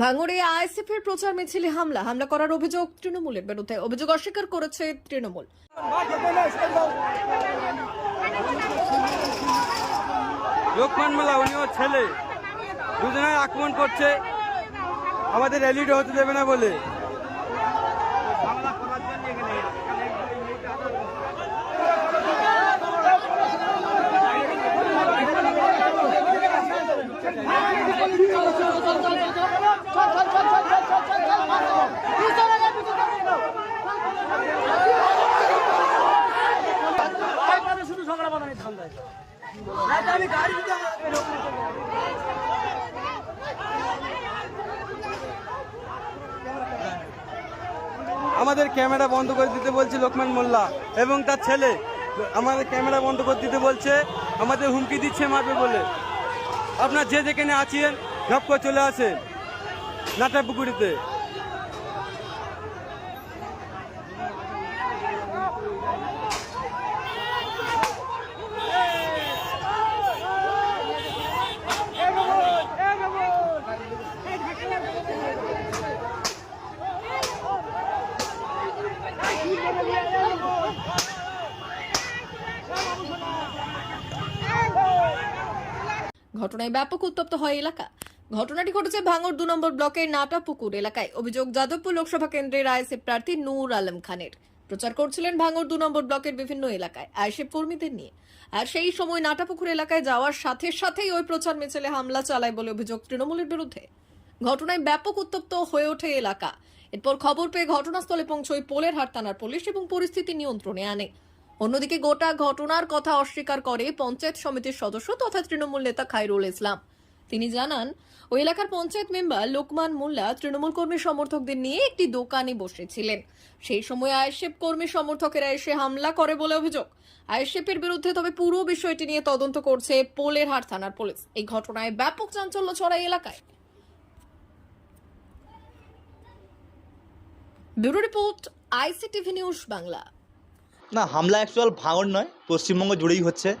ভাঙড়ে আইএসএফ এর প্রচার মিছিলে হামলা। হামলা করার অভিযোগ তৃণমূলের। বিরুদ্ধে অভিযোগ অস্বীকার করেছে তৃণমূল। লোকমান মালা, উনি ছেলে। দুজনের আক্রমণ করছে। আমাদের র্যালিটা হতে দেবে না বলে। আমাদের ক্যামেরা বন্ধ করে দিতে বলছে লোকমান মোল্লা এবং তার ছেলে। আমাদের ক্যামেরা বন্ধ করে দিতে বলছে, আমাদের হুমকি দিচ্ছে, মারবে বলে। আপনার যে যেখানে আছেন ঝপ করে চলে আসেন নাটা পুকুরিতে। ঘটনায় ব্যাপক উত্তপ্ত হয় এলাকা। ঘটনাটি ঘটেছে ভাঙড় দু নম্বর ব্লকের নাটাপুকুর এলাকায়। অভিযোগ, যাদবপুর লোকসভা কেন্দ্রের আইএসএফ প্রার্থী নূর আলম খানের। প্রচার করছিলেন ভাঙড় দু নম্বর ব্লকের বিভিন্ন এলাকায় আইএসএফ কর্মীদের নিয়ে। আর সেই সময় নাটাপুকুর এলাকায় যাওয়ার সাথে সাথেই ওই প্রচার মিছিলে হামলা চালায় বলে অভিযোগ তৃণমূলের বিরুদ্ধে। ঘটনায় ব্যাপক উত্তপ্ত হয়ে ওঠে এলাকা। এরপর খবর পেয়ে ঘটনাস্থলে পৌঁছয় পোলের হাট থানার পুলিশ এবং পরিস্থিতি নিয়ন্ত্রণে আনে। অন্যদিকে গোটা ঘটনার কথা অস্বীকার করে পঞ্চায়েত সমিতির সদস্য তথা তৃণমূল নেতা খাইরুল ইসলাম। তিনি জানান, ওই এলাকার পঞ্চায়েত মেম্বার লোকমান মোল্লা তৃণমূল কর্মী সমর্থকদের নিয়ে একটি দোকানে বসেছিলেন। সেই সময় আইএসএফ কর্মী সমর্থকেরা এসে হামলা করে বলে অভিযোগ। আইএসএফের বিরুদ্ধে তবে পুরো বিষয়টি নিয়ে তদন্ত করছে পোলেরহাট থানার পুলিশ। এই ঘটনায় ব্যাপক চাঞ্চল্য ছড়ায় এলাকায়। Bureau report, ICTV news Bangla. না, হামলা অ্যাকচুয়াল ভাঙড় নয়, পশ্চিমবঙ্গ জুড়েই হচ্ছে।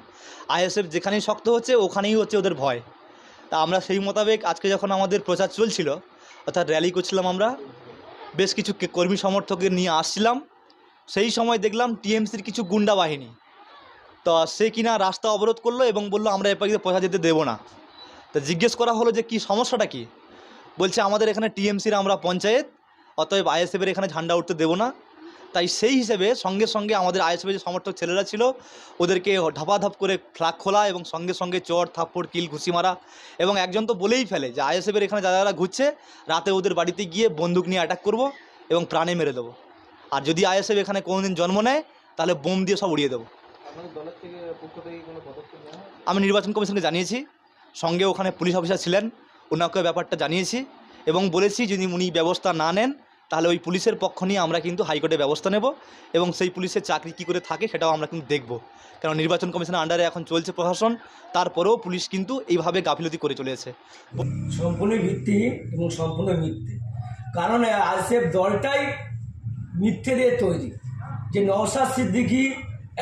আইএসএফ যেখানেই শক্ত হচ্ছে, ওখানেই হচ্ছে ওদের ভয়। তা আমরা সেই মোতাবেক আজকে যখন আমাদের প্রচার চলছিল, অর্থাৎ র্যালি করছিলাম আমরা, বেশ কিছু কর্মী সমর্থকদের নিয়ে আসছিলাম। সেই সময় দেখলাম টিএমসির কিছু গুন্ডা বাহিনী। তো সে কিনা রাস্তা অবরোধ করল এবং বলল, আমরা এ পাখিতে পয়সা যেতে দেবো না। তো জিজ্ঞেস করা হলো যে, কি সমস্যাটা কি? বলছে, আমাদের এখানে টিএমসির আমরা পঞ্চায়েত, অতএব আইএসএফের এখানে ঝান্ডা উঠতে দেবো না। তাই সেই হিসেবে সঙ্গে সঙ্গে আমাদের আইএসএফের যে সমর্থক ছেলেরা ছিল ওদেরকে ধাপাধাপ করে ফ্ল্যাগ খোলা এবং সঙ্গে সঙ্গে চর থাপ্পড় কিল ঘুষি মারা এবং একজন তো বলেই ফেলে যে আইএসএফের এখানে যারা যারা ঘুরছে রাতে ওদের বাড়িতে গিয়ে বন্দুক নিয়ে অ্যাটাক করব এবং প্রাণে মেরে দেবো। আর যদি আইএসএফ এখানে কোনোদিন জন্ম নেয় তাহলে বোম দিয়ে সব উড়িয়ে দেবো। আমি নির্বাচন কমিশনকে জানিয়েছি সঙ্গে ওখানে পুলিশ অফিসার ছিলেন ওনাকে ব্যাপারটা জানিয়েছি এবং বলেছি যদি উনি ব্যবস্থা না নেন তাহলে ওই পুলিশের পক্ষ নিয়ে আমরা কিন্তু হাইকোর্টে ব্যবস্থা নেব এবং সেই পুলিশের চাকরি কী করে থাকে সেটাও আমরা কিন্তু দেখব। কারণ নির্বাচন কমিশনের আন্ডারে এখন চলছে প্রশাসন, তারপরেও পুলিশ কিন্তু এইভাবে গাফিলতি করে চলেছে। সম্পূর্ণ ভিত্তিহীন এবং সম্পূর্ণ মিথ্যে। কারণ আইসিএফ দলটাই মিথ্যে দিয়ে তৈরি। যে নওশাদ সিদ্দিকি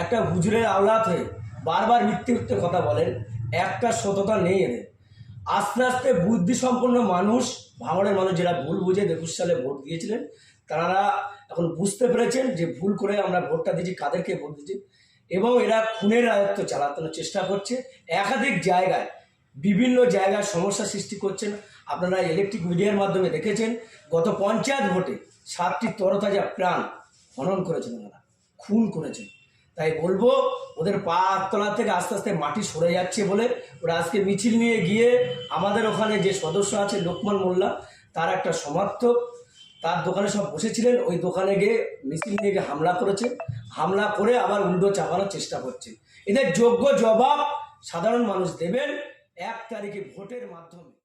একটা হুজুরের আওলাদ হয়ে বারবার মিথ্যে মিথ্যে কথা বলেন, একটা সততা নেই এদের। আস্তে আস্তে বুদ্ধিসম্পন্ন মানুষ ভাঙড়ের মানুষ যারা ভুল বুঝে একুশ সালে ভোট দিয়েছিলেন, তারা এখন বুঝতে পেরেছেন যে ভুল করে আমরা ভোটটা দিয়েছি, কাদেরকে ভোট দিয়েছি এবং এরা খুনের রাজত্ব চালানোর চেষ্টা করছে। একাধিক জায়গায়, বিভিন্ন জায়গায় সমস্যা সৃষ্টি করছেন। আপনারা ইলেকট্রিক মিডিয়ার মাধ্যমে দেখেছেন, গত পঞ্চায়েত ভোটে সাতটি তরতাজা প্রাণ হনন করেছেন ওনারা, খুন করেছেন। তাই বলব, ওদের পা তলা থেকে আস্তে আস্তে মাটি সরে যাচ্ছে বলে ওরা আজকে মিছিল নিয়ে গিয়ে আমাদের ওখানে যে সদস্য আছে লোকমান মোল্লা, তার একটা সমর্থক, তার দোকানে সব বসেছিলেন, ওই দোকানে গিয়ে মিছিল নিয়ে গিয়ে হামলা করেছে। হামলা করে আবার উল্টো চাপানোর চেষ্টা করছে। এদের যোগ্য জবাব সাধারণ মানুষ দেবেন এক তারিখে ভোটের মাধ্যমে।